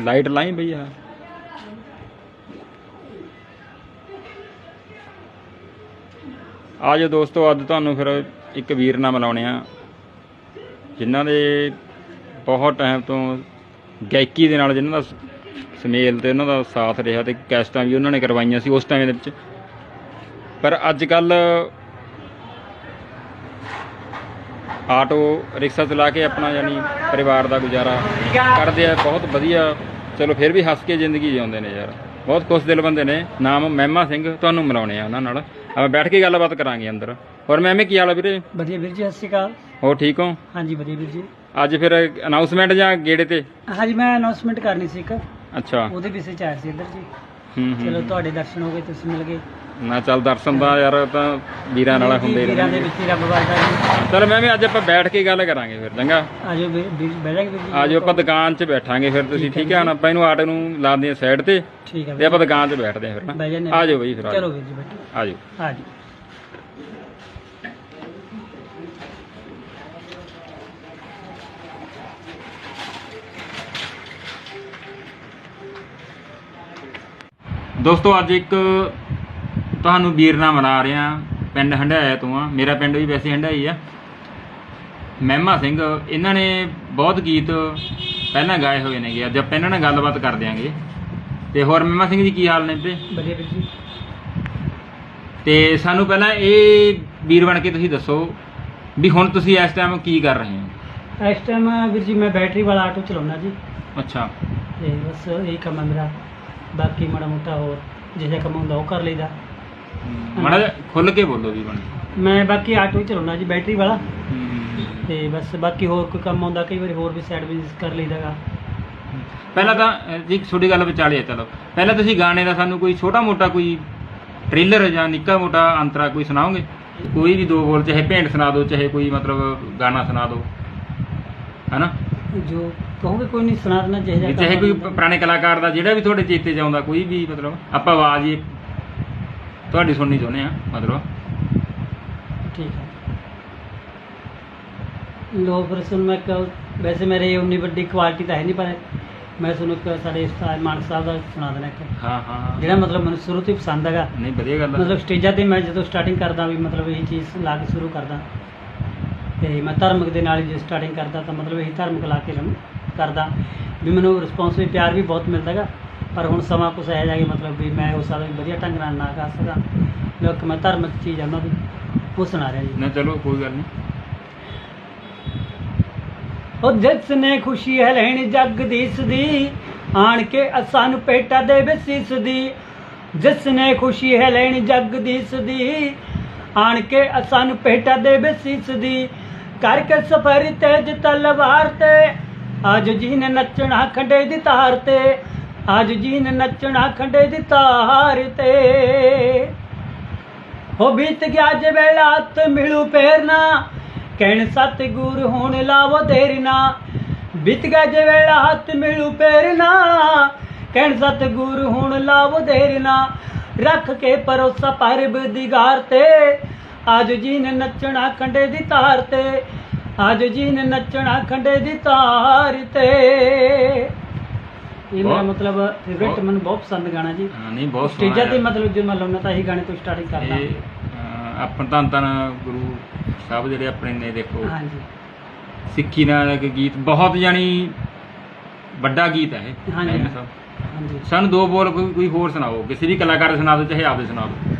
Light ਲਾਈ ਬਈ ਆ। ਆ ਦੋਸਤੋ, ਅੱਜ ਤੁਹਾਨੂੰ ਫਿਰ ਇੱਕ ਵੀਰ ਨਾਲ ਮਿਲਾਉਣੇ ਆ, ਜਿਨ੍ਹਾਂ ਦੇ ਬਹੁਤ ਟਾਈਮ ਤੋਂ ਗਾਇਕੀ ਦੇ ਨਾਲ ਜਿਨ੍ਹਾਂ ਦਾ ਸ- ਸਮੇਲ ਤੇ ਉਹਨਾਂ ਦਾ ਸਾਥ ਰਿਹਾ ਤੇ ਕੈਸਟਾਂ ਵੀ ਉਹਨਾਂ ਨੇ ਕਰਵਾਈਆਂ ਸੀ ਉਸ ਟਾਈਮ ਦੇ ਵਿੱਚ। ਪਰ ਅੱਜ ਕੱਲ ਆਟੋ ਰਿਕਸ਼ਾ ਚਲਾ ਕੇ ਆਪਣਾ ਯਾਨੀ ਪਰਿਵਾਰ ਦਾ ਗੁਜ਼ਾਰਾ ਕਰਦੇ ਆ ਬਹੁਤ ਵਧੀਆ। ਚਲੋ ਫਿਰ ਵੀ ਹੱਸ ਕੇ ਜ਼ਿੰਦਗੀ ਜਿਉਂਦੇ ਨੇ ਯਾਰ। ਬਹੁਤ ਖੁਸ਼ ਦਿਲ ਬੰਦੇ ਨੇ। ਨਾਮ ਮਹਿਮਾ ਸਿੰਘ ਤੁਹਾਨੂੰ ਮਿਲਾਉਣੇ ਆ ਉਹਨਾਂ ਨਾਲ। ਆਪਾਂ ਬੈਠ ਕੇ ਗੱਲਬਾਤ ਕਰਾਂਗੇ ਅੰਦਰ। ਹੋਰ ਮਹਿਮੇ ਕੀ ਹਾਲ ਆ ਵੀਰੇ? ਵਧੀਆ ਵੀਰ ਜੀ ਸਤਿ ਸ਼੍ਰੀ ਅਕਾਲ। ਹੋਰ ਠੀਕ ਹੋ? ਹਾਂਜੀ ਵਧੀਆ ਵੀਰ ਜੀ। ਅੱਜ ਫਿਰ ਅਨਾਉਂਸਮੈਂਟ ਜਾਂ ਗੇੜੇ ਤੇ? ਹਾਂਜੀ ਮੈਂ ਅਨਾਉਂਸਮੈਂਟ ਕਰਨੀ ਸੀ ਇੱਕ। ਅੱਛਾ। ਉਹਦੇ ਵਿਸ਼ੇ ਚ ਆਇਆ ਸੀ ਇੱਧਰ ਜੀ। ਹੂੰ ਚਲੋ ਤੁਹਾਡੇ ਦਰਸ਼ਨ ਹੋ ਗਏ ਤੁਸੀਂ ਮਿਲ ਗਏ। ਨਾ ਚੱਲ ਦਰਸ਼ਨ ਦਾ ਯਾਰ ਤਾਂ ਵੀਰਾਂ ਨਾਲ ਹੁੰਦੇ ਹੀ ਵੀਰਾਂ ਦੇ ਰਹਿੰਦੇ ਵਿੱਚ ਹੀ ਰੱਬ ਵਸਦਾ ਜੀ। ਚਲ ਮੈਂ ਵੀ ਅੱਜ ਆਪਾਂ ਬੈਠ ਕੇ ਗੱਲ ਕਰਾਂਗੇ ਫਿਰ ਚੰਗਾ? ਆਜੋ ਬਹਿ ਜਾਗੇ ਵੀਰ ਜੀ ਆਜੋ ਆਪਾਂ ਦੁਕਾਨ 'ਚ ਬੈਠਾਂਗੇ ਫਿਰ ਤੁਸੀਂ ਠੀਕ ਹੈ ਹੈ? ਨਾ ਆਪਾਂ ਇਹਨੂੰ ਆਟੋ ਨੂੰ ਲਾਉਂਦੇ ਆ ਸਾਈਡ ਤੇ ਠੀਕ ਹੈ ਤੇ ਆਪਾਂ ਦੁਕਾਨ 'ਚ ਬੈਠਦੇ ਆ ਫਿਰ ਨਾ। ਬਹਿ ਜਾਂਦੇ ਆਜੋ ਬਈ ਫਿਰ ਚਲੋ ਵੀਰ ਜੀ ਬੈਠੋ। ਆਜੋ। ਆਜੋ। ਦੋਸਤੋ ਅੱਜ ਇੱਕ ਤੁਹਾਨੂੰ ਵੀਰ ਨਾਲ ਮਿਲਾ ਰਿਹਾ ਪਿੰਡ ਹੰਡਾਇਆ ਤੋਂ ਆ। ਮੇਰਾ ਪਿੰਡ ਵੀ ਵੈਸੇ ਹੰਡਾਈ ਆ। ਮਹਿਮਾ ਸਿੰਘ ਇਹਨਾਂ ਨੇ ਬਹੁਤ ਗੀਤ ਪਹਿਲਾਂ ਗਾਏ ਹੋਏ ਨੇਗੇ। ਅੱਜ ਆਪਾਂ ਇਹਨਾਂ ਨਾਲ ਗੱਲਬਾਤ ਕਰ ਦਿਆਂਗੇ। ਤੇ ਹੋਰ ਮਹਿਮਾ ਸਿੰਘ ਜੀ ਕੀ ਹਾਲ ਨੇ ਵੀਰੇ ਵਧੀਆ ਵੀਰ ਜੀ। ਤੇ ਸਾਨੂੰ ਪਹਿਲਾਂ ਇਹ ਵੀਰ ਬਣ ਕੇ ਤੁਸੀਂ ਦੱਸੋ ਵੀ ਹੁਣ ਤੁਸੀਂ ਇਸ ਟਾਈਮ ਕੀ ਕਰ ਰਹੇ ਹੋ? ਇਸ ਟਾਈਮ ਵੀਰ ਜੀ ਮੈਂ ਬੈਟਰੀ ਵਾਲਾ ਆਟੋ ਚਲਾਉਣਾ ਜੀ। ਅੱਛਾ। ਤੇ ਬਸ ਇਹ ਕੰਮ ਹੈ ਮੇਰਾ। ਬਾਕੀ ਮਾੜਾ ਮੋਟਾ ਹੋਰ ਜਿਹੜਾ ਕੰਮ ਹੁੰਦਾ ਉਹ ਕਰ ਲਈਦਾ। ਮਾੜਾ ਜਿਹਾ ਖੁੱਲ ਕੇ ਬੋਲੋ ਵੀ ਬਣ ਮੈਂ ਬਾਕੀ ਆਟੋ ਹੀ ਚਲਾਉਣਾ ਜੀ ਬੈਟਰੀ ਵਾਲਾ। ਤੇ ਬਸ ਬਾਕੀ ਹੋਰ ਕੋਈ ਕੰਮ ਆਉਂਦਾ ਕਈ ਵਾਰੀ ਹੋਰ ਵੀ ਸਾਈਡ ਬਿਜ਼ਨਸ ਕਰ ਲਈਦਾਗਾ ਪਹਿਲਾਂ ਤਾਂ ਅਹ, ਜੀ ਛੋਟੀ ਗੱਲ ਵਿਚਾਲੇ ਚਲੋ। ਪਹਿਲਾਂ ਤੁਸੀਂ ਗਾਣੇ ਦਾ ਸਾਨੂੰ ਕੋਈ ਛੋਟਾ ਮੋਟਾ ਕੋਈ ਟ੍ਰੇਲਰ ਜਾਂ ਨਿੱਕਾ ਮੋਟਾ ਅੰਤਰਾ ਕੋਈ ਸੁਣਾਓਗੇ? ਕੋਈ ਵੀ ਦੋ ਬੋਲ ਚਾਹੇ ਭੇਂਟ ਸੁਣਾ ਦਿਓ ਚਾਹੇ ਕੋਈ ਮਤਲਬ ਗਾਣਾ ਸੁਣਾ ਦਿਓ। ਹੈਨਾ? ਜੋ ਕਹੋਗੇ ਕੋਈ ਨਹੀਂ ਸੁਣਾ ਦੇਣਾ ਚਾਹੀਦਾ ਚਾਹੇ ਕੋਈ ਪੁਰਾਣੇ ਕਲਾਕਾਰ ਦਾ ਜਿਹੜਾ ਵੀ ਤੁਹਾਡੇ ਚੇਤੇ 'ਚ ਆਉਂਦਾ ਕੋਈ ਵੀ ਮਤਲਬ ਆਪਾਂ ਆਵਾਜ਼ ਹੀ ਤੁਹਾਡੀ ਸੁਣਨੀ ਚਾਹੁੰਦੇ ਆ ਮਤਲਬ। ਠੀਕ ਹੈ। ਲੋ ਫਿਰ ਸੁਣ ਮੈਂ ਇੱਕ ਵੈਸੇ ਮੇਰੇ ਉਨੀ ਵੱਡੀ ਕੁਆਲਿਟੀ ਤਾਂ ਹੈ ਨਹੀਂ ਪਰ ਮੈਂ ਤੁਹਾਨੂੰ ਇੱਕ ਸਾਡੇ ਉਸਤਾਦ ਮਾਨ ਸਾਹਿਬ ਦਾ ਸੁਣਾ ਦੇਣਾ ਇੱਕ। ਹਾਂ ਹਾਂ ਹਾਂ। ਜਿਹੜਾ ਮਤਲਬ ਮੈਨੂੰ ਸ਼ੁਰੂ ਤੋਂ ਹੀ ਪਸੰਦ ਹੈਗਾ। ਨਹੀਂ ਵਧੀਆ ਗੱਲ ਆ। ਮਤਲਬ ਸਟੇਜਾਂ ਤੇ ਮੈਂ ਜਦੋਂ ਸਟਾਰਟਿੰਗ ਕਰਦਾ ਵੀ ਮਤਲਬ ਇਹ ਚੀਜ਼ ਲਾ ਕੇ ਸ਼ੁਰੂ ਕਰਦਾ। ਤੇ ਮੈਂ ਧਾਰਮਿਕ ਦੇ ਨਾਲ ਹੀ ਜੇ ਸਟਾਰਟਿੰਗ ਕਰਦਾ ਤਾਂ ਮਤਲਬ ਇਹੀ ਧਾਰਮਿਕ ਲਾ ਕੇ ਕਰਦਾ। ਵੀ ਮੈਨੂੰ ਰਿਸਪੌਂਸ ਵੀ ਪਿਆਰ ਵੀ ਬਹੁਤ ਮਿਲਦਾ ਹੈਗਾ। ਪਰ ਹੁਣ ਸਮਾਂ ਕੁਛ ਜਿਹਾ ਕਿ ਮਤਲਬ ਵੀ ਮੈਂ ਉਸ ਸਾਲ ਵਧੀਆ ਢੰਗ ਨਾਲ ਨਾ ਗਾ ਸਕਾਂ। ਲੋਕ ਮੈਂ ਧਾਰਮਿਕ ਚੀਜ਼ ਆ ਉਹਨਾਂ ਦੀ ਉਹ ਸੁਣਾ ਰਿਹਾ ਜੀ ਨਾ ਚਲੋ ਕੋਈ ਗੱਲ ਨਹੀਂ। ਉਹ ਜਿਸ ਨੇ ਖੁਸ਼ੀ ਹੈ ਲੈਣ ਜੱਗ ਦੀ ਸਦੀ ਆਣ ਕੇ ਅਸਾਂ ਨੂੰ ਪੇਟਾ ਦੇ ਬਸੀਸ ਦੀ। ਜਿਸ ਨੇ ਖੁਸ਼ੀ ਹੈ ਲੈਣ ਜੱਗ ਦੀ ਸਦੀ ਆਣ ਕੇ ਅਸਾਂ ਨੂੰ ਪੇਟਾ ਦੇ ਬਸੀਸ ਦੀ। ਕਰਕੇ ਸਫਰ ਤੇਜ ਤਲਵਾਰ ਤੇ ਅੱਜ ਜੀ ਨੇ ਨੱਚਣਾ ਖੰਡੇ ਦੀ ਤਾਰ ਤੇ। ਅੱਜ ਜੀ ਨੇ ਨੱਚਣਾ ਖੰਡੇ ਦੀ ਤਾਰ ਤੇ। ਹੋ ਬੀਤ ਗਿਆ ਜੇ ਵੇਲਾ ਹੱਥ ਮਿਲੂ ਪੈਰਨਾ ਨਾ ਕਹਿਣ ਸਤਿਗੁਰ ਹੋਣ ਲਾਵੋ ਦੇਰ ਨਾ। ਬੀਤ ਗਿਆ ਜੇ ਵੇਲਾ ਹੱਥ ਮਿਲੂ ਪੈਰਨਾ ਨਾ ਕਹਿਣ ਸਤਿਗੁਰ ਹੋਣ ਲਾਵੋ ਦੇਰ ਨਾ। ਰੱਖ ਕੇ ਪਰੋਸਾ ਪਰਬ ਦਿਗਾਰ ਤੇ, ਅੱਜ ਜੀ ਨੇ ਨੱਚਣਾ ਖੰਡੇ ਦੀ ਤਾਰ ਤੇ। ਅੱਜ ਜੀ ਨੇ ਨੱਚਣਾ ਖੰਡੇ ਦੀ ਤਾਰ ਤੇ। ਇਹ ਮੇਰਾ ਬਹੁਤ- ਮਤਲਬ ਫੇਵਰੇਟ ਬਹੁਤ- ਮੈਨੂੰ ਬਹੁਤ ਪਸੰਦ ਗਾਣਾ ਜੀ। ਹਾਂ, ਨਹੀਂ ਬਹੁਤ ਸੋਹਣਾ ਸਟੇਜਾਂ ਤੇ। ਮਤਲਬ ਜੇ ਮੈਂ ਲਾਉਣਾ ਤਾਂ ਇਹੀ ਗਾਣੇ ਤੋਂ ਸਟਾਰਟਿੰਗ ਕਰਦਾ। ਇਹ ਅਹ, ਆਪਣ ਤਾਂ ਤਾਂ ਗੁਰੂ ਸਾਹਿਬ ਜਿਹੜੇ ਆਪਣੇ ਨੇ ਦੇਖੋ। ਹਾਂਜੀ। ਸਿੱਖੀ ਨਾਲ ਇੱਕ ਗੀਤ ਬਹੁਤ ਜਾਨੀ ਵੱਡਾ ਗੀਤ ਹੈ ਇਹ। ਹਾਂਜੀ। ਹਾਂਜੀ। ਸਾਨੂੰ ਦੋ ਬੋਲ ਕੋਈ ਕੋਈ ਹੋਰ ਸੁਣਾਓ। ਕਿਸੇ ਵੀ ਕਲਾਕਾਰ ਦੇ ਸੁਣਾ ਦਿਓ ਚਾਹੇ ਆਪਦੇ ਸੁਣਾ ਦਿਓ।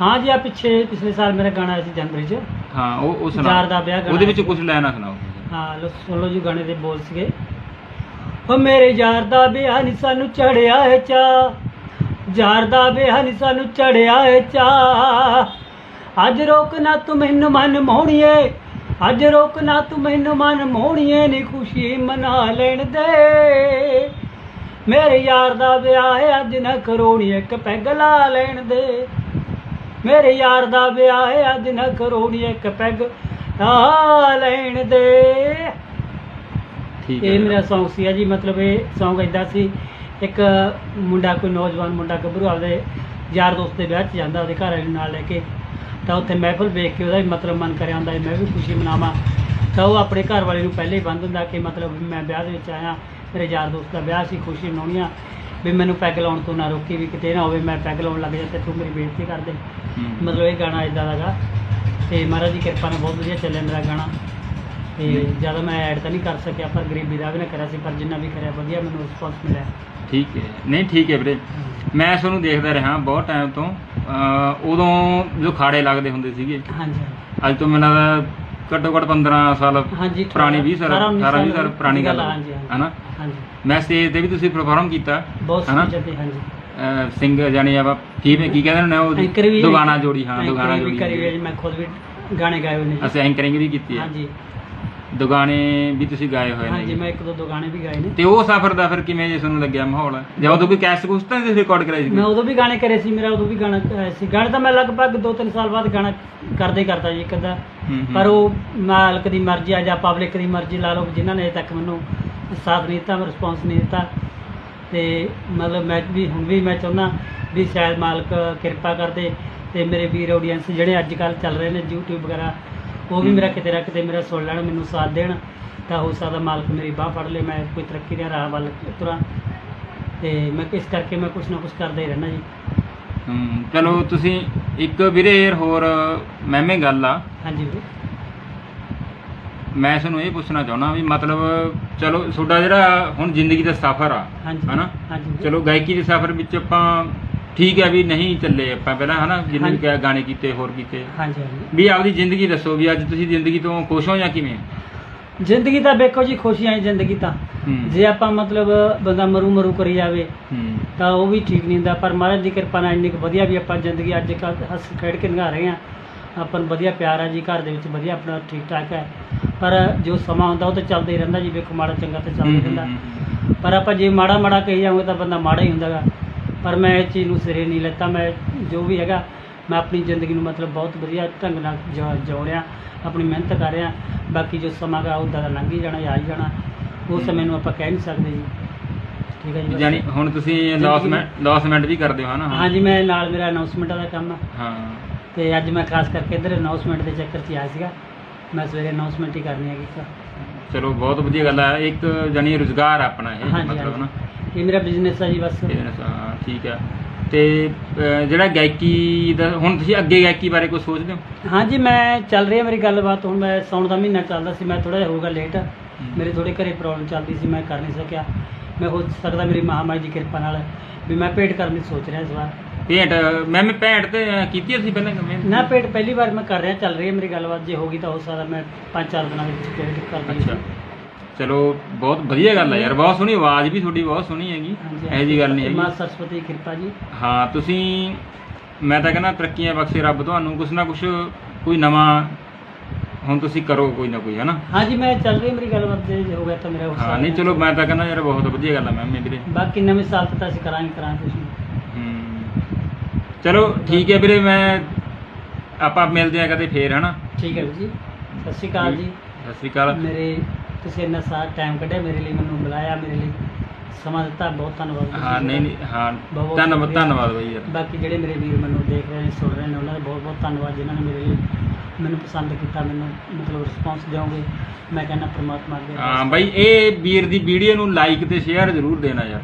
ਹਾਂ ਜੀ ਆ ਪਿੱਛੇ ਪਿਛਲੇ ਸਾਲ ਮੇਰਾ ਗਾਣਾ ਆਇਆ ਸੀ ਜਨਵਰੀ 'ਚ। ਹਾਂ ਉਹ ਉਹ ਸੁਣਾ ਯਾਰ ਦਾ ਵਿਆਹ ਗਾਣਾ ਉਹਦੇ ਵਿੱਚ ਕੁਝ ਲੈਣਾ ਸੁਣਾਓ। ਹਾਂ ਲੋ ਸੁਣ ਲਓ ਜੀ ਗਾਣੇ ਦੇ ਬੋਲ ਸੀਗੇ। ਓ ਮੇਰੇ ਯਾਰ ਦਾ ਵਿਆਹ ਨੀ ਸਾਨੂੰ ਚੜਿਆ ਏ ਚਾ। ਯਾਰ ਦਾ ਵਿਆਹ ਨੀ ਸਾਨੂੰ ਚੜਿਆ ਏ ਚਾ। ਅੱਜ ਰੋਕ ਨਾ ਤੂੰ ਮੈਨੂੰ ਮਨ ਮੋਹਣੀਏ ਅੱਜ ਰੋਕ ਨਾ ਤੂੰ ਮੈਨੂੰ ਮਨ ਮੋਹਣੀਏ ਨੀ ਖੁਸ਼ੀ ਮਨਾ ਲੈਣ ਦੇ। ਮੇਰੇ ਯਾਰ ਦਾ ਵਿਆਹ ਹੈ ਅੱਜ ਨਾ ਕਰੋਣੀ ਇੱਕ ਪੈਗ ਲਾ ਲੈਣ ਦੇ। ਮੇਰੇ ਯਾਰ ਦਾ ਵਿਆਹ ਹੈ ਅੱਜ ਨਾ ਕਰੋਣੀ ਇੱਕ ਪੈਗ ਲਾ ਲੈਣ ਦੇ। ਠੀਕ ਇਹ ਹੈ। ਮੇਰਾ Song ਸੀ ਜੀ ਮਤਲਬ ਇਹ Song ਇਦਾਂ ਸੀ ਇੱਕ ਮੁੰਡਾ ਕੋਈ ਨੌਜਵਾਨ ਮੁੰਡਾ ਗੱਭਰੂ ਆਪਦੇ ਯਾਰ ਦੋਸਤ ਦੇ ਵਿਆਹ 'ਚ ਜਾਂਦਾ ਉਹਦੇ ਘਰ ਵਾਲੇ ਨੂੰ ਨਾਲ ਲੈ ਕੇ ਤਾਂ ਉੱਥੇ ਮਹਿਫਲ ਵੇਖ ਕੇ ਉਹਦਾ ਵੀ ਮਤਲਬ ਮਨ ਕਰਿਆ ਹੁੰਦਾ ਵੀ ਮੈਂ ਵੀ ਖੁਸ਼ੀ ਮਨਾਵਾਂ। ਤਾਂ ਉਹ ਆਪਣੇ ਘਰ ਵਾਲੇ ਨੂੰ ਪਹਿਲੇ ਹੀ ਬੰਦ ਦਿੰਦਾ ਕਿ ਮਤਲਬ ਵੀ ਮੈਂ ਵਿਆਹ ਦੇ ਵਿੱਚ ਆਇਆ ਮੇਰੇ ਯਾਰ ਦੋਸਤ ਦਾ ਵਿਆਹ ਸੀ ਖੁਸ਼ੀ ਮਨਾਉਣੀ ਆ ਵੀ ਮੈਨੂੰ ਪੈਗ ਲਾਉਣ ਤੋਂ ਨਾ ਰੋਕੀ ਵੀ ਕਿਤੇ ਨਾ ਹੋਵੇ ਮੈਂ ਪੈਗ ਲਾਉਣ ਲੱਗ ਜਾ ਤੇ ਤੂੰ ਮੇਰੀ ਬੇਇੱਜ਼ਤੀ ਕਰ ਦੇ। ਹੂੰ। ਮਤਲਬ ਇਹ ਗਾਣਾ ਇਦਾਂ ਦਾਗਾ ਤੇ ਮਹਾਰਾਜ ਦੀ ਕਿਰਪਾ ਨਾਲ ਬਹੁਤ ਵਧੀਆ ਚੱਲਿਆ ਮੇਰਾ ਗਾਣਾ। ਤੇ ਜ਼ਿਆਦਾ ਮੈਂ ਐਡ ਤਾਂ ਨਹੀਂ ਕਰ ਸਕਿਆ ਪਰ ਗਰੀਬੀ ਦਾ ਵੀ ਨਾ ਕਰਿਆ ਸੀ ਪਰ ਜਿੰਨਾ ਵੀ ਕਰਿਆ ਵਧੀਆ ਮੈਨੂੰ ਰਿਸਪੌਂਸ ਮਿਲਿਆ। ਠੀਕ ਹੈ। ਨਹੀਂ ਠੀਕ ਹੈ ਵੀਰੇ। ਮੈਂ ਤੁਹਾਨੂੰ ਦੇਖਦਾ ਰਿਹਾ ਬਹੁਤ ਟਾਈਮ ਤੋਂ। ਅਹ ਉਦੋਂ ਜੋ ਖਾੜੇ ਲੱਗਦੇ ਹੁੰਦੇ ਸੀਗੇ। ਹਾਂਜੀ ਅੱਜ ਤੋਂ ਮੈਨੂੰ ਲੱਗਦਾ ਘੱਟੋ ਘੱਟ 15 ਸਾਲ ਹਾਂਜੀ ਪੁਰਾਣੀ 20 ਸਾਲ 18 18 20 ਸਾਲ ਪੁਰਾਣੀ ਗੱਲ ਹੈ ਹਾਂਜੀ ਹਾਂਜੀ। ਹਨਾ? ਹਾਂਜੀ। ਮੈਂ ਸਟੇਜ ਤੇ ਵੀ ਤੁਸੀਂ ਪਰਫਾਰਮ ਕੀਤਾ ਬਹੁਤ ਹਨਾ? ਹਾਂਜੀ। ਸਿੰਘ ਜਾਨੀ ਆ ਕੀ ਕੀ ਕਹਿੰਦੇ ਨੇ ਉਹ ਵੀ ਦੁਗਾਣਾ ਜੋੜੀ ਹਾਂ ਕਰੀ ਹੋਈ ਹੈ। ਜੋੜੀ ਜੀ, ਮੈਂ ਖੁਦ ਵੀ ਗਾਣੇ ਗਾਏ ਹੋਏ ਨੇ ਜੀ। ਅਸੀਂ ਐਂਕਰਿੰਗ ਵੀ ਕੀਤੀ ਹੈ। ਹਾਂਜੀ। ਦੁਗਾਣੇ ਵੀ ਤੁਸੀਂ ਗਾਏ ਹੋਏ ਹਾਂਜੀ ਨੇ ਮੈਂ ਇੱਕ ਦੋ ਦੋ ਗਾਣੇ ਵੀ ਗਾਏ ਨੇ। ਤੇ ਉਹ ਸਫ਼ਰ ਦਾ ਫਿਰ ਕਿਵੇਂ ਜੇ ਤੁਹਾਨੂੰ ਲੱਗਿਆ ਮਾਹੌਲ? ਜਾਂ ਉਦੋਂ ਕੋਈ ਕੈਸਟ ਕੁਸਟ ਤਾਂ ਤੁਸੀਂ ਰਿਕਾਰਡ ਕਰਾਈ ਸੀ ਮੈਂ ਉਦੋਂ ਵੀ ਗਾਣੇ ਕਰੇ ਸੀ ਮੇਰਾ ਉਦੋਂ ਵੀ ਗਾਣਾ ਆਇਆ ਸੀ। ਗਾਣੇ ਤਾਂ ਮੈਂ ਲਗਭਗ 2-3 ਸਾਲ ਬਾਅਦ ਗਾਣਾ ਕਰਦੇ ਕਰਦਾ ਜੀ ਇੱਕ ਅੱਧਾ। ਹੂੰ, ਹੂੰ। ਪਰ ਉਹ ਮਾਲਕ ਦੀ ਮਰਜ਼ੀ ਆ ਜਾਂ ਪਬਲਿਕ ਦੀ ਮਰਜ਼ੀ ਲਾ ਲਓ ਜਿਨ੍ਹਾਂ ਨੇ ਅਜੇ ਤੱਕ ਮੈਨੂੰ ਸਾਥ ਨਹੀਂ ਦਿੱਤਾ ਰਿਸਪੌਂਸ ਨਹੀਂ ਦਿੱਤਾ। ਤੇ ਮਤਲਬ ਮੈਂ ਵੀ ਹੁਣ ਵੀ ਮੈਂ ਚਾਹੁੰਦਾ ਵੀ ਸ਼ਾਇਦ ਮਾਲਕ ਕਿਰਪਾ ਕਰਦੇ ਤੇ ਮੇਰੇ ਵੀਰ ਆਡੀਅנס ਜਿਹੜੇ ਅੱਜ ਕੱਲ ਚੱਲ ਰਹੇ ਨੇ YouTube ਵਗੈਰਾ ਉਹ ਵੀ। ਮੇਰਾ ਕਿਤੇ ਨਾ ਕਿਤੇ ਮੇਰਾ ਸੁਣ ਲੈਣ ਮੈਨੂੰ ਸਾਥ ਦੇਣ ਤਾਂ ਹੋ ਸਕਦਾ ਮਾਲਕ ਮੇਰੀ ਬਾਹ ਫੜ ਲੇ ਮੈਂ ਕੋਈ ਤਰੱਕੀ ਦੇ ਰਾਹ ਵੱਲ ਤੁਰਾਂ। ਤੇ ਮੈਂ ਇਸ ਕਰਕੇ ਮੈਂ ਕੁਛ ਨਾ ਕੁਛ ਕਰਦਾ ਹੀ ਰਹਿਣਾ ਜੀ। ਚਲੋ ਤੁਸੀਂ ਇੱਕ ਵੀਰੇ ਯਾਰ ਹੋਰ ਮੈਮੇ ਗੱਲ ਆ। ਹਾਂਜੀ ਵੀਰੇ। ਮੈਂ ਤੁਹਾਨੂੰ ਇਹ ਪੁੱਛਣਾ ਚਾਹੁੰਦਾ ਵੀ ਮਤਲਬ ਚਲੋ ਤੁਹਾਡਾ ਜਿਹੜਾ ਹੁਣ ਜ਼ਿੰਦਗੀ ਦਾ ਸਫ਼ਰ ਆ ਹਾਂਜੀ ਹਨਾ? ਹਾਂਜੀ ਵੀਰੇ। ਚਲੋ ਗਾਇਕੀ ਦੇ ਸਫ਼ਰ ਵਿੱਚ ਆਪਾਂ ਠੀਕ ਹੈ ਵੀ ਨਹੀਂ ਚੱਲੇ ਆਪਾਂ ਪਹਿਲਾਂ ਹਨਾ? ਜਿੰਨੇ ਵੀ ਗਾਣੇ ਕੀਤੇ ਹੋਰ ਕੀਤੇ। ਹਾਂਜੀ ਹਾਂਜੀ। ਵੀ ਆਪਦੀ ਜ਼ਿੰਦਗੀ ਦੱਸੋ ਵੀ ਅੱਜ ਤੁਸੀਂ ਜ਼ਿੰਦਗੀ ਤੋਂ ਖੁਸ਼ ਹੋ ਜਾਂ ਕਿਵੇਂ? ਜ਼ਿੰਦਗੀ ਤਾਂ ਵੇਖੋ ਜੀ ਖੁਸ਼ੀਆਂ ਹੀ ਜ਼ਿੰਦਗੀ ਤਾਂ। ਹੂੰ। ਜੇ ਆਪਾਂ ਮਤਲਬ ਬੰਦਾ ਮਰੂ ਮਰੂ ਕਰੀ ਜਾਵੇ ਹੂੰ। ਤਾਂ ਉਹ ਵੀ ਠੀਕ ਨਹੀਂ ਹੁੰਦਾ। ਪਰ ਮਹਾਰਾਜ ਦੀ ਕਿਰਪਾ ਨਾਲ ਇੰਨੀ ਕੁ ਵਧੀਆ ਵੀ ਆਪਾਂ ਜ਼ਿੰਦਗੀ ਅੱਜ ਕੱਲ੍ਹ ਹੱਸ ਖੇਡ ਕੇ ਨਿਭਾ ਰਹੇ ਹਾਂ। ਆਪਾਂ ਨੂੰ ਵਧੀਆ ਪਿਆਰ ਹੈ ਜੀ ਘਰ ਦੇ ਵਿੱਚ ਵਧੀਆ ਆਪਣਾ ਠੀਕ ਠਾਕ ਹੈ। ਪਰ ਜੋ ਸਮਾਂ ਹੁੰਦਾ ਉਹ ਤਾਂ ਚੱਲਦਾ ਹੀ ਰਹਿੰਦਾ ਜੀ। ਵੇਖੋ ਮਾੜਾ ਚੰਗਾ ਤਾਂ ਚੱਲਦਾ ਹੀ ਹੂੰ, ਰਹਿੰਦਾ। ਹੂੰ, ਹੂੰ। ਪਰ ਆਪਾਂ ਜੇ ਮਾੜਾ ਮਾੜਾ ਕਹੀ ਜਾਵਾਂਗੇ ਤਾਂ ਬੰਦਾ ਮਾੜਾ ਹੀ ਹੁੰਦਾਗਾ। ਪਰ ਮੈਂ ਇਸ ਚੀਜ਼ ਨੂੰ ਸਿਰੇ ਨਹੀਂ ਲੈਤਾ ਮੈਂ ਜੋ ਵੀ ਹੈਗਾ ਮੈਂ ਆਪਣੀ ਜ਼ਿੰਦਗੀ ਨੂੰ ਮਤਲਬ ਬਹੁਤ ਵਧੀਆ ਢੰਗ ਨਾਲ ਰਿਹਾ ਆਪਣੀ ਮਿਹਨਤ ਕਰ ਰਿਹਾ। ਬਾਕੀ ਜੋ ਸਮਾਂ ਗਾ ਉਹਦਾ ਦਾ ਲੰਘ ਹੀ ਜਾਣਾ ਆ ਹੀ ਜਾਣਾ। ਉਹ ਸਮੇਂ ਨੂੰ ਆਪਾਂ ਕਹਿ ਨਹੀਂ ਸਕਦੇ ਜੀ। ਠੀਕ ਹੈ ਜੀ। ਜਾਨੀ ਹੁਣ ਤੁਸੀਂ ਲੌਸਮੈਂਟ ਲੌਸਮੈਂਟ ਵੀ ਕਰਦੇ ਹੋ ਹਨਾ? ਹਾਂਜੀ ਮੈਂ ਨਾਲ ਮੇਰਾ ਅਨਾਉਂਸਮੈਂਟ ਦਾ ਕੰਮ ਆ। ਹਾਂ। ਤੇ ਅੱਜ ਮੈਂ ਖਾਸ ਕਰਕੇ ਇੱਧਰ ਅਨਾਉਂਸਮੈਂਟ ਦੇ ਚੱਕਰ 'ਚ ਆਇਆ ਸੀਗਾ। ਮੈਂ ਸਵੇਰੇ ਅਨਾਉਂਸਮੈਂਟ ਹੀ ਕਰਨੀ ਹੈਗੀ ਇੱਕ ਚਲੋ ਬਹੁਤ ਵਧੀਆ ਗੱਲ ਆ। ਇੱਕ ਜਾਨੀ ਰੁਜ਼ਗਾਰ ਆ ਆਪਣਾ ਇਹ ਮਤਲਬ ਨਾ ਇਹ ਮੇਰਾ ਬਿਜ਼ਨਸ ਹੈ ਜੀ ਬਸ। Business, ਹਾਂ, ਠੀਕ ਆ। ਤੇ ਅਹ, ਜਿਹੜਾ ਗਾਇਕੀ ਦਾ ਹੁਣ ਤੁਸੀਂ ਅੱਗੇ ਗਾਇਕੀ ਬਾਰੇ ਕੁਝ ਸੋਚਦੇ ਹੋ? ਹਾਂਜੀ ਮੈਂ ਚੱਲ ਰਹੀ ਹੈ ਮੇਰੀ ਗੱਲਬਾਤ ਹੁਣ ਮੈਂ ਸੌਣ ਦਾ ਮਹੀਨਾ ਚੱਲਦਾ ਸੀ ਮੈਂ ਥੋੜਾ ਜਿਹਾ ਹੋਊਗਾ ਲੇਟ ਮੇਰੇ ਥੋੜੇ ਘਰੇ ਪ੍ਰੋਬਲਮ ਚੱਲਦੀ ਸੀ ਮੈਂ ਕਰ ਨਹੀਂ ਸਕਿਆ। ਮੈਂ ਹੋ ਸਕਦਾ ਮੇਰੀ ਮਹਾਮਾਈ ਦੀ ਕਿਰਪਾ ਨਾਲ ਵੀ ਮੈਂ ਭੇਟ ਕਰਨ ਦੀ ਸੋਚ ਰਿਹਾ ਇਸ ਵਾਰ। ਭੇਂਟ ਮੈਂ ਮੈਂ ਭੇਂਟ ਤੇ ਕੀਤੀ ਸੀ ਪਹਿਲਾਂ ਕਮੇ ਨਾ ਭੇਟ ਪਹਿਲੀ ਵਾਰ ਮੈਂ ਕਰ ਰਿਹਾ ਚੱਲ ਰਹੀ ਹੈ ਮੇਰੀ ਗੱਲਬਾਤ ਜੇ ਹੋਗੀ ਤਾਂ ਹੋ ਸਕਦਾ ਮੈਂ ਪੰਜ ਚਾਰ ਦਿਨਾਂ ਵਿੱਚ ਭੇਟ ਕਰ ਅੱਛਾ। ਚਲੋ ਬਹੁਤ ਵਧੀਆ ਗੱਲ ਆ ਯਾਰ ਬਹੁਤ ਸੋਹਣੀ ਆਵਾਜ਼ ਵੀ ਤੁਹਾਡੀ ਬਹੁਤ ਸੋਹਣੀ ਹੈਗੀ। ਇਹੋ ਜੀ ਗੱਲ ਨਹੀਂ ਮਾਂ ਹੈਗੀ ਸਰਸਵਤੀ ਦੀ ਕਿਰਪਾ ਜੀ। ਹਾਂ ਤੁਸੀਂ ਮੈਂ ਤਾਂ ਕਹਿੰਦਾ ਤਰੱਕੀਆਂ ਬਖਸ਼ੇ ਰੱਬ ਤੁਹਾਨੂੰ ਕੁਛ ਨਾ ਕੁਛ ਕੋਈ ਨਵਾਂ ਹੁਣ ਤੁਸੀਂ ਕਰੋ ਕੋਈ ਨਾ ਕੋਈ ਹਨਾ? ਹਾਂਜੀ ਮੈਂ ਚੱਲ ਰਹੀ ਮੇਰੀ ਗੱਲਬਾਤ ਜੇ ਹੋ ਗਿਆ ਤਾਂ ਮੇਰਾ ਹੋ ਹਾਂ ਨਹੀਂ ਚਲੋ ਮੈਂ ਤਾਂ ਕਹਿੰਦਾ ਯਾਰ ਬਹੁਤ ਵਧੀਆ ਗੱਲ ਆ ਮੈਮ ਵੀਰੇ। ਬਾਕੀ ਨਵੇਂ ਸਾਲ ਤੱਕ ਅਸੀਂ ਕਰਾਂਗੇ ਕਰਾਂਗੇ ਨਹੀਂ। ਹੂੰ। ਚਲੋ ਠੀਕ ਹੈ ਵੀਰੇ ਮੈਂ ਆਪਾਂ ਮਿਲਦੇ ਆ ਕਦੇ ਫੇਰ ਹਨਾ? ਠੀਕ ਹੈ ਜੀ। ਸਤਿ ਸ਼੍ਰੀ ਅਕਾਲ ਜੀ। ਸਤਿ ਸ਼੍ਰੀ ਅਕਾਲ। ਮੇਰੇ ਤੁਸੀਂ ਇੰਨਾ ਸਾਰਾ ਟਾਈਮ ਕੱਢਿਆ ਮੇਰੇ ਲਈ ਮੈਨੂੰ ਬੁਲਾਇਆ ਮੇਰੇ ਲਈ। ਸਮਾਂ ਦਿੱਤਾ ਬਹੁਤ ਧੰਨਵਾਦ ਤੁਸੀਂ ਹਾਂ ਨਹੀਂ ਨਹੀਂ ਹਾਂ ਬਹੁਤ ਧੰਨਵਾਦ ਸ਼ੁਕਰੀਆ। ਧੰਨਵਾਦ ਬਾਈ ਯਾਰ ਬਾਕੀ ਜਿਹੜੇ ਮੇਰੇ ਵੀਰ ਮੈਨੂੰ ਦੇਖ ਰਹੇ ਨੇ ਸੁਣ ਰਹੇ ਨੇ ਉਹਨਾਂ ਦਾ ਬਹੁਤ ਬਹੁਤ ਧੰਨਵਾਦ ਜਿਨ੍ਹਾਂ ਨੇ ਮੇਰੇ ਲਈ ਮੈਨੂੰ ਪਸੰਦ ਕੀਤਾ ਮੈਨੂੰ ਮਤਲਬ ਰਿਸਪੌਂਸ ਦਿਓਗੇ। ਮੈਂ ਕਹਿੰਦਾ ਪ੍ਰਮਾਤਮਾ ਅੱਗੇ ਹਾਂ ਬਾਈ ਇਹ ਵੀਰ ਦੀ ਵੀਡੀਓ ਨੂੰ ਲਾਈਕ ਤੇ ਸ਼ੇਅਰ ਜ਼ਰੂਰ ਦੇਣਾ ਯਾਰ।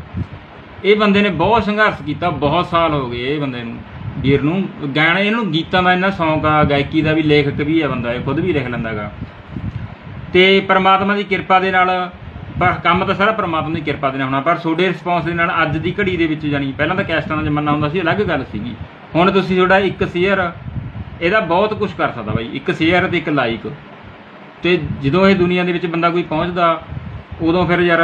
ਇਹ ਬੰਦੇ ਨੇ ਬਹੁਤ ਸੰਘਰਸ਼ ਕੀਤਾ ਬਹੁਤ ਸਾਲ ਹੋ ਗਏ ਇਹ ਬੰਦੇ ਨੂੰ ਵੀਰ ਨੂੰ। ਗਾਣੇ ਇਹਨੂੰ ਗੀਤਾਂ ਦਾ ਇੰਨਾ ਸ਼ੌਂਕ ਆ ਗਾਇਕੀ ਦਾ ਵੀ ਲੇਖਕ ਵੀ ਆ ਬੰਦਾ ਇਹ ਖੁਦ ਵੀ ਲਿਖ ਲੈਂਦਾਗਾ। ਤੇ ਪਰਮਾਤਮਾ ਦੀ ਕਿਰਪਾ ਦੇ ਨਾਲ ਪਰ ਕੰਮ ਤਾਂ ਸਾਰਾ ਪਰਮਾਤਮਾ ਦੀ ਕਿਰਪਾ ਦੇ ਨਾਲ ਹੋਣਾ ਪਰ ਤੁਹਾਡੇ ਰਿਸਪੌਂਸ ਦੇ ਨਾਲ ਅੱਜ ਦੀ ਘੜੀ ਦੇ ਵਿੱਚ ਜਾਨੀ ਪਹਿਲਾਂ ਤਾਂ ਕੈਸਟਾਂ ਦਾ ਜ਼ਮਾਨਾ ਹੁੰਦਾ ਸੀ ਅਲੱਗ ਗੱਲ ਸੀਗੀ। ਹੁਣ ਤੁਸੀਂ ਤੁਹਾਡਾ ਇੱਕ ਸ਼ੇਅਰ ਇਹਦਾ ਬਹੁਤ ਕੁਝ ਕਰ ਸਕਦਾ ਬਾਈ ਇੱਕ ਸ਼ੇਅਰ ਤੇ ਇੱਕ ਲਾਈਕ ਤੇ ਜਦੋਂ ਇਹ ਦੁਨੀਆ ਦੇ ਵਿੱਚ ਬੰਦਾ ਕੋਈ ਪਹੁੰਚਦਾ ਉਦੋਂ ਫਿਰ ਯਾਰ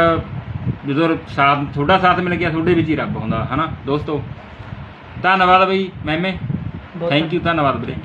ਜਦੋਂ ਸਾਥ ਤੁਹਾਡਾ ਸਾਥ ਮਿਲ ਗਿਆ ਤੁਹਾਡੇ ਵਿੱਚ ਹੀ ਰੱਬ ਹੁੰਦਾ ਹਨਾ ਦੋਸਤੋ। ਧੰਨਵਾਦ ਬਈ ਮੈਮੇ ਥੈਂਕ ਯੂ ਧੰਨਵਾਦ ਵੀਰੇ.